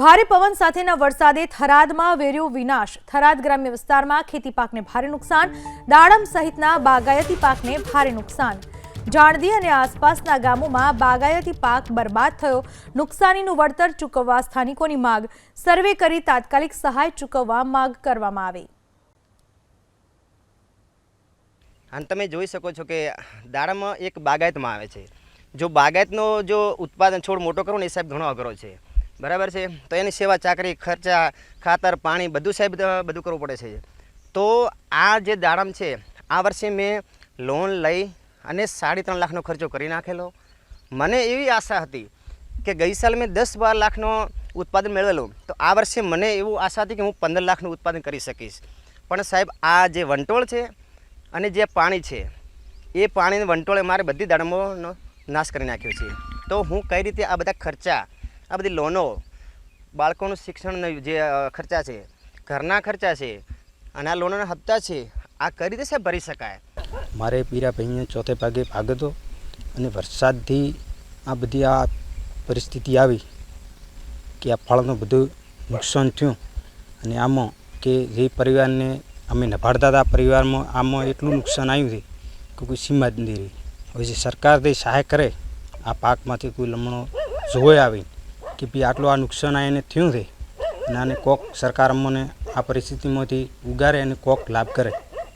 ભારે પવન સાથેના વરસાદે થરાદમાં વેર્યો વિનાશ. થરાદ ગ્રામ્ય વિસ્તારમાં ખેતી પાકને ભારે નુકસાન. દાડમ સહિતના બાગાયતી પાકને ભારે નુકસાન. જાણદી અને આસપાસના ગામોમાં બાગાયતી પાક બરબાદ થયો. નુકસાનીનું વળતર ચૂકવવા સ્થાનિકોની માગ. સર્વે કરી તાત્કાલિક સહાય ચૂકવવા માગ કરવામાં આવી. અને તમે જોઈ શકો છો કે દાડમ એક બાગાયતમાં આવે છે. જો બાગાયતનો જો ઉત્પાદન છોડ મોટો કરવો ને એ સાહેબ ઘણો અઘરો છે. બરાબર છે? તો એની સેવા, ચાકરી, ખર્ચા, ખાતર, પાણી બધું સાહેબ બધું કરવું પડે છે. તો આ જે દાડમ છે, આ વર્ષે મેં લોન લઈ અને સાડી ત્રણ લાખનો ખર્ચો કરી નાખેલો. મને એવી આશા હતી કે ગઈ સાલ મેં દસ બાર લાખનો ઉત્પાદન મેળવેલું. તો આ વર્ષે મને એવું આશા હતી કે હું પંદર લાખનું ઉત્પાદન કરી શકીશ. પણ સાહેબ, આ જે વંટોળ છે અને જે પાણી છે, એ પાણીને વંટોળે મારે બધી દાડમોનો નાશ કરી નાખ્યો છે. તો હું કઈ રીતે આ બધા ખર્ચા આ બધી લોનો બાળકોનું શિક્ષણના જે ખર્ચા છે, ઘરના ખર્ચા છે, અને આ લોનોના હપ્તા છે, આ કઈ રીતે સાહેબ ભરી શકાય? મારે પીરાભાઈને ચોથે ભાગે ભાગ હતો અને વરસાદથી આ બધી આ પરિસ્થિતિ આવી કે આ ફળનું બધું નુકસાન થયું. અને આમાં કે જે પરિવારને અમે નભાડતા હતા, પરિવારમાં આમાં એટલું નુકસાન આવ્યું છે કે કોઈ સીમા જ નથી રહી. હવે જે સરકાર તે સહાય કરે, આ પાકમાંથી કોઈ લમણો જોવે આવી કે ભાઈ આટલું આ નુકસાન આ એને થયું છે. અને આને કોક સરકાર અમને આ પરિસ્થિતિમાંથી ઉગારે અને કોક લાભ કરે.